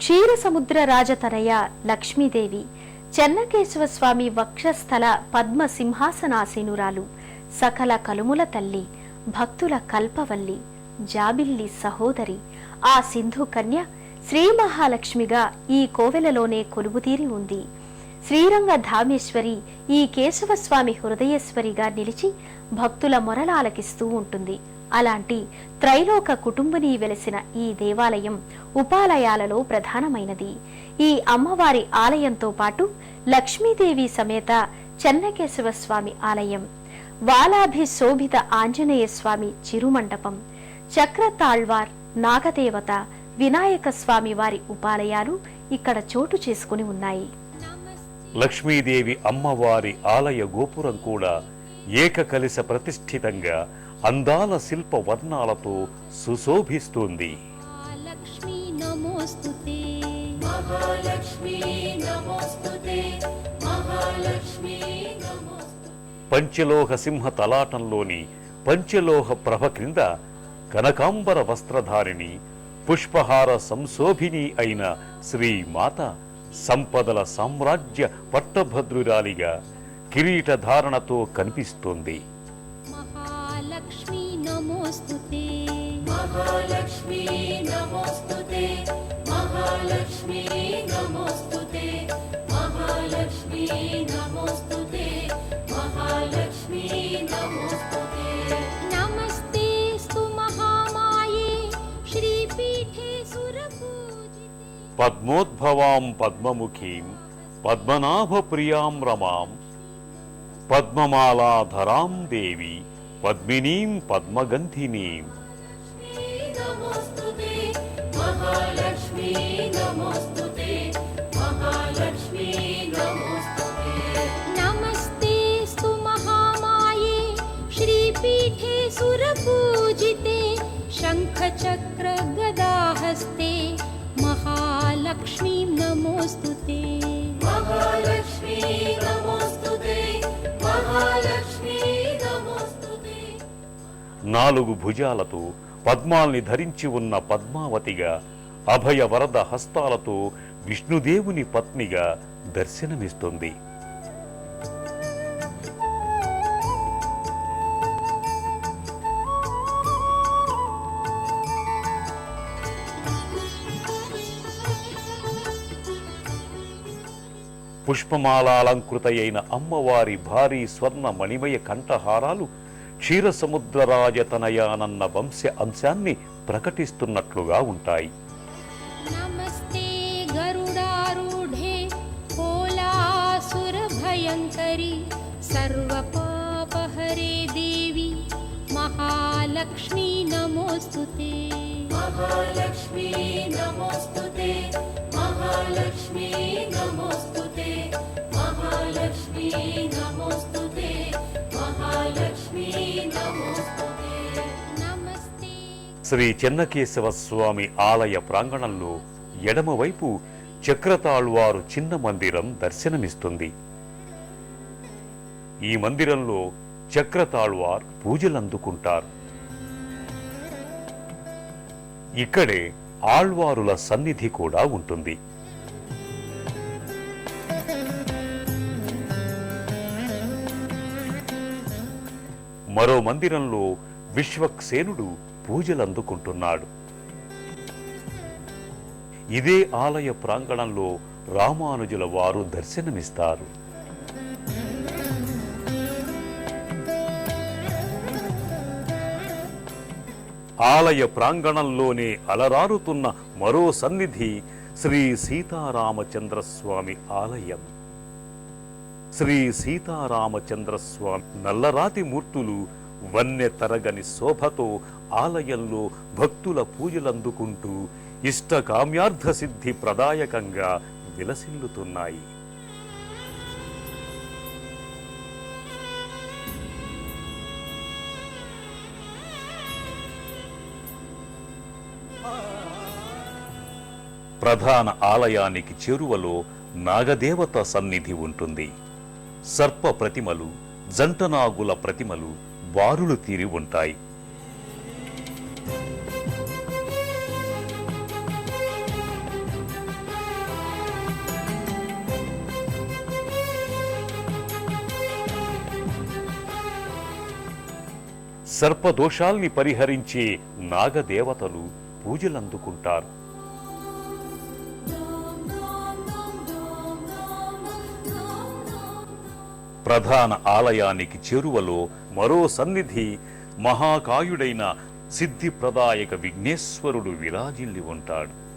క్షీరసముద్ర రాజతనయ లక్ష్మీదేవి చెన్నకేశవ స్వామి వక్షస్థల పద్మ సింహాసనాసీనురాలు సకల కలుముల తల్లి భక్తుల కల్పవల్లి జాబిల్లి సహోదరి ఆ సింధు కన్య శ్రీ మహాలక్ష్మిగా ఈ కోవెలలోనే కొలువుతీరి ఉంది. శ్రీరంగ ధామేశ్వరి ఈ కేశవస్వామి హృదయేశ్వరిగా నిలిచి భక్తుల మొరలాలకిస్తూ ఉంటుంది. అలాంటి త్రైలోక కుటుంబని వెలసిన ఈ దేవాలయం ఉపాలయాలలో ప్రధానమైనది. ఈ అమ్మవారి ఆలయంతో పాటు లక్ష్మీదేవి సమేత చెన్నకేశవ స్వామి ఆలయం వాలాభి శోభిత ఆంజనేయ స్వామి చిరుమండపం చక్రతాళ్వార్ నాగదేవత వినాయక స్వామి వారి ఉపాలయాలు ఇక్కడ చోటు చేసుకుని ఉన్నాయి. లక్ష్మీదేవి అమ్మవారి ఆలయ గోపురం కూడా ఏకకలిశ ప్రతిష్ఠితంగా అందాల శిల్ప వర్ణాలతో సుశోభిస్తుంది. పంచలోహ సింహ తలాటంలోని పంచలోహ ప్రభ క్రింద కనకాంబర వస్త్రధారిణి పుష్పహార సంశోభిని అయిన శ్రీమాత సంపదల సామ్రాజ్య పట్టభద్రురాలిగా కిరీటధారణతో కనిపిస్తోంది. नमोऽस्तु ते। महालक्ष्मी नमोऽस्तु ते। महालक्ष्मी नमोऽस्तु ते। महालक्ष्मी नमोऽस्तु ते। महालक्ष्मी नमोऽस्तु ते। नमस्ते स्तु महामाये श्रीपीठे सुर पद्मोद्भवाम् पद्ममुखीम् पद्मनाभप्रियाम् रमाम् पद्ममालाधराम् देवी పద్మినీం పద్మగంధినీం नमोऽस्तु ते महालक्ष्मी नमोऽस्तु ते महालक्ष्मी नमोऽस्तु ते नमस्तेऽस्तु महामाये श्रीपीठे सुरपूजिते शङ्खचक्रगदाहस्ते महालक्ष्मीं नमोऽस्तु ते నాలుగు భుజాలతో పద్మాల్ని ధరించి ఉన్న పద్మావతిగా అభయ వరద హస్తాలతో విష్ణుదేవుని పత్నిగా దర్శనమిస్తుంది. పుష్పమాలాలంకృతయైన అమ్మవారి భారీ స్వర్ణ మణిమయ కంఠహారాలు క్షీర సముద్రరాజతనయానన్న వంశ అంశాన్ని ప్రకటిస్తున్నట్లుగా ఉంటాయి. నమస్తే గరుడారూఢే కోలాసుర భయంకరి సర్వపాపహరే దేవి మహాలక్ష్మి నమోస్తుతే మహాలక్ష్మి నమోస్తుతే మహాలక్ష్మి నమోస్తుతే శ్రీ చెన్నకేశవ స్వామి ఆలయ ప్రాంగణంలో ఎడమవైపు చక్రతాళ్వారు చిన్న మందిరం దర్శనమిస్తుంది. ఈ మందిరంలో చక్రతాళ్వార్ పూజలందుకుంటారు. ఇక్కడే ఆళ్వారుల సన్నిధి కూడా ఉంటుంది. మరో మందిరంలో విశ్వక్సేనుడు పూజలు అందుకుంటున్నాడు. ఇదే ఆలయ ప్రాంగణంలో రామానుజుల వారు దర్శనమిస్తారు. ఆలయ ప్రాంగణంలోనే అలరారుతున్న మరో సన్నిధి శ్రీ సీతారామచంద్రస్వామి ఆలయం. శ్రీ సీతారామచంద్రస్వామి నల్లరాతి మూర్తులు వన్నె తరగని శోభతో ఆలయంలో భక్తుల పూజలందుకుంటూ ఇష్టకామ్యార్థ సిద్ధి ప్రదాయకంగా విలసిల్లుతున్నాయి. ప్రధాన ఆలయానికి చేరువలో నాగదేవత సన్నిధి ఉంటుంది. సర్ప ప్రతిమలు జంటనాగుల ప్రతిమలు బారులు తీరి ఉంటాయి. సర్పదోషాల్ని పరిహరించే నాగదేవతలు పూజలందుకుంటారు. ప్రధాన ఆలయానికి చేరువలో మరో సన్నిధి మహాకాయుడైన సిద్ధిప్రదాయక విఘ్నేశ్వరుడు విరాజిల్లి ఉంటాడు.